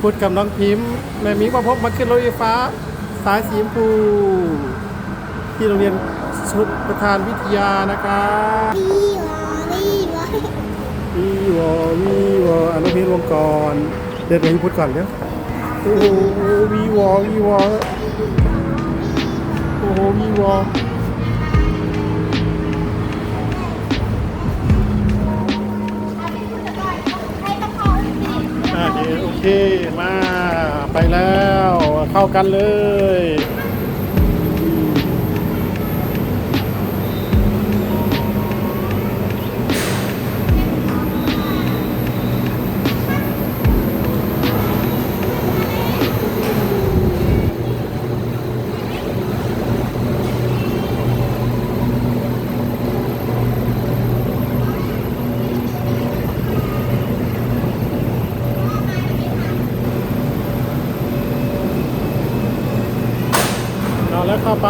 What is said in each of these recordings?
พี่พุทธกับน้องพิมพ์แม่มิกมาพบมาขึ้นรถไฟฟ้า สายสีชมพู ที่โรงเรียนชุดประธานวิทยานะครับนี่วอนี่วอวีวอวีวออนุพิมพ์ลงก่อน เดินไปพุทธก่อนเดี๋ยวโอ้โหวีวอวีวอโอ้โหวีวอ เคโอเค มา ไปแล้ว เข้ากันเลย เอาแล้วเข้าไป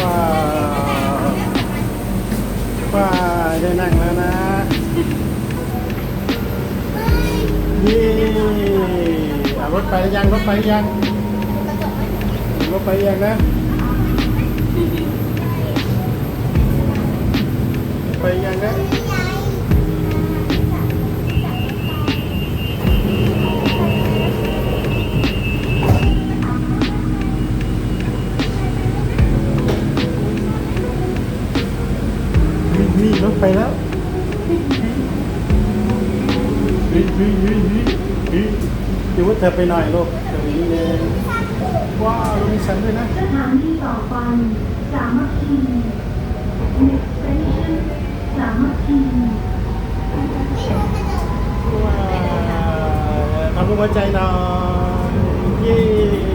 ว้าวว้าได้นั่งแล้วนะนี่อะรถไปยังรถไปยังรถไปยังนะไปยังนะ ธอไปหน่อยลูกเดี๋ยวนี้เองว้าวรถมีฉันด้วยนะสถานที่ต่อไปสามัคคี next station สามัคคีว้าวทำรูปหัวใจหน่อยเย้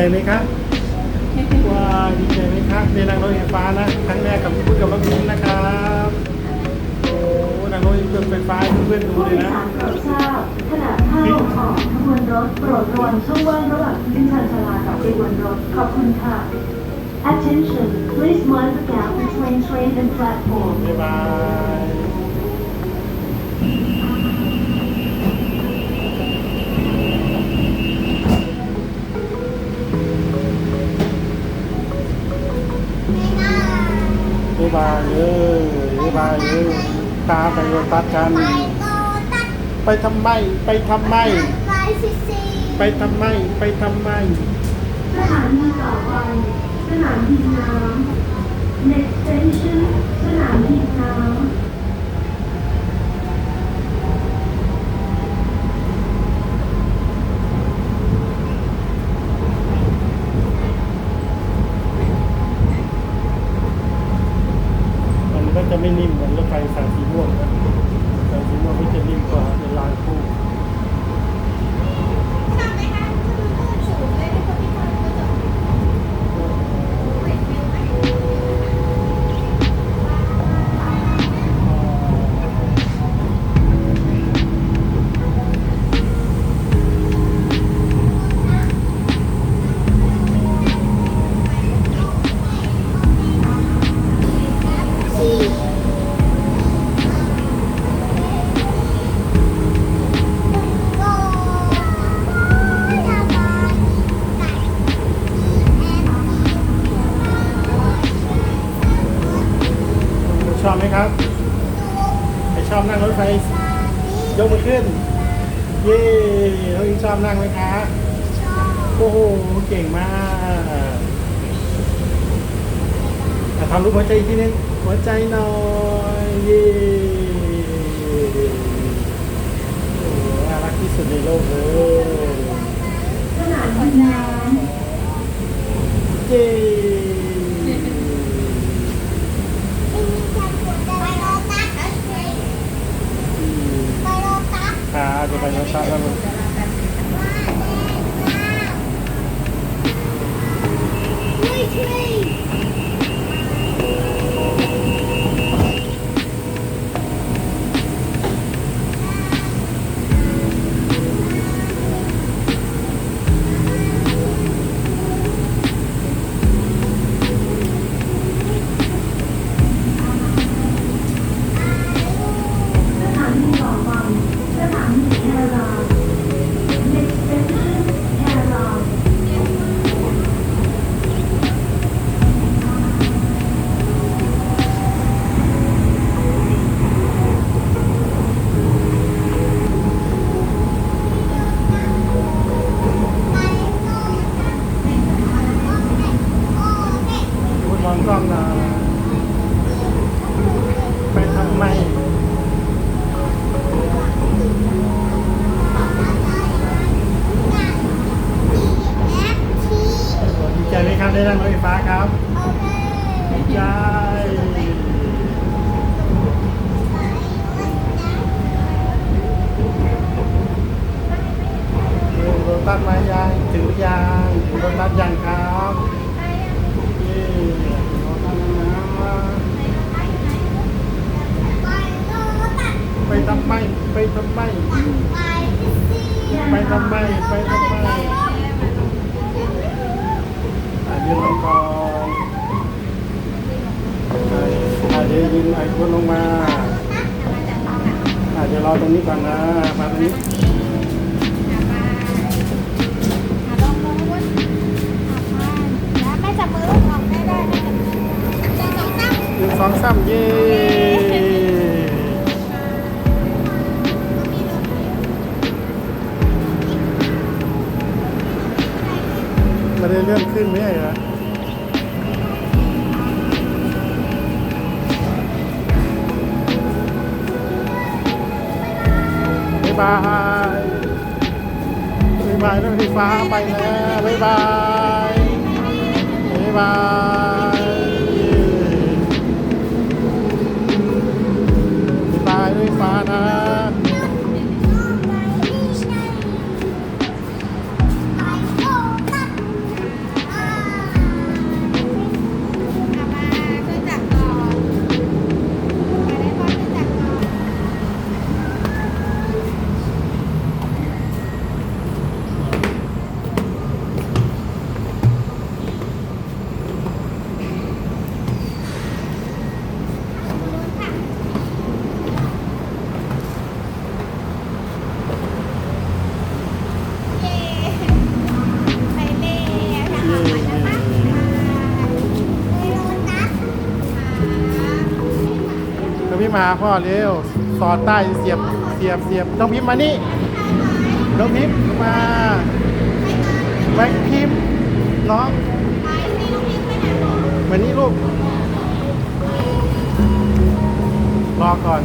ใจไหมครับว้าวดีใจไหมครับได้นั่งรถไฟฟ้านะครั้งแรกกับพี่พุทธกับน้องพิมนะครับโอ้นั่งรถไฟฟ้าให้เพื่อนๆดูผู้เลโดยยนะสารโปรดทราบขณะเข้าออกขบวนรถโปรดระวังช่องว่างระหว่างขึ้นชานชาลากับขบวนรถขอบคุณค่ะ Attention please mind the gap between train and platform บ๊า ตาไปรถตัดกันไปโตตัดไปทำไม ไปทำไมไปสิสีไปทำไม ไปทำไม สถานีต่อไป สนามบินน้ำ next station สนามบินน้ำมันก็จะไม่นิ่มเหมือนรถไฟสายสีม่วงนะ ยกมือขึ้น เย่น้องอิงชอบนั่งไหมคะ ชอบ โอ้โห เก่งมากอะทำรูปหัวใจอีกทีนึง หัวใจหน่อย เย่โอ้โหน่ารักที่สุดในโลกเลย สนามบินน้ เย้ ไม่มีใครกดได้ไปโรตัสไปโรตัส อ่าจะไปรถชักแล้วลูก ช่ รถตัดมายังถือยังถึงรถตัดยังครับเย้ถึงรถตัดแล้วนะไปทำไมไปทำไมไปทำไมไปทำไมอะยืนลงก่อนอะอะยืนไอ้คนลงมาอะเดี๋ยวรอตรงนี้ก่อนนะมาตรงนี้ หนึ่งสองสามเย้ไมาได้เลื่อนขึ้นไม่ใช่เหรอบ๊ายบายบ๊ายบายรถไฟฟ้าไปแล้วบ๊ายบายบ๊ายบาย บ๊ พิมมาพ่อเร็วสอดใต้เสียบเสียบเสียบน้องพิมมานี่น้องพิมมาแบงค์พิมน้องมานี่ลูกรอก่อน